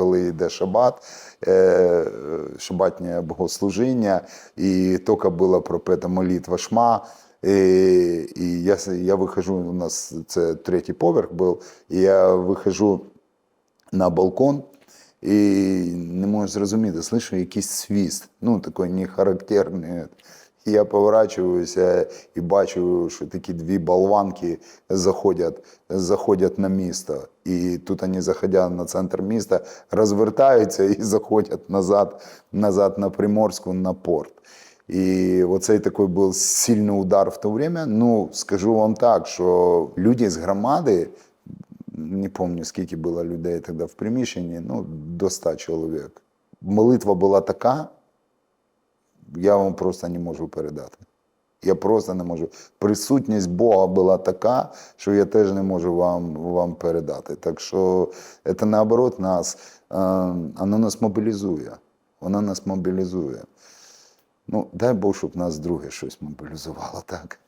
коли йде шабат, е, шабатнє богослужіння, і тільки була пропета молитва шма. І, і я, я вихожу, у нас це третій поверх був, і я вихожу на балкон і не можу зрозуміти, слышу якийсь свіст, ну такий не характерний. І я поворачуюся і бачу, що такі дві болванки заходять, заходять на місто. І тут вони, заходя на центр міста, розвертаються і заходять назад, назад на Приморську, на порт. І оцей такий був сильний удар в то время. Ну, скажу вам так, що люди з громади, не пам'ятаю, скільки було людей тоді в приміщенні, ну, до 100 чоловік. Молитва була така, я вам просто не можу передати. Я просто не можу. Присутність Бога була така, що я теж не можу вам, вам передати. Так що це наоборот нас, е, воно нас мобілізує. Воно нас мобілізує. Ну, дай Бог, щоб нас друге щось мобілізувало, так.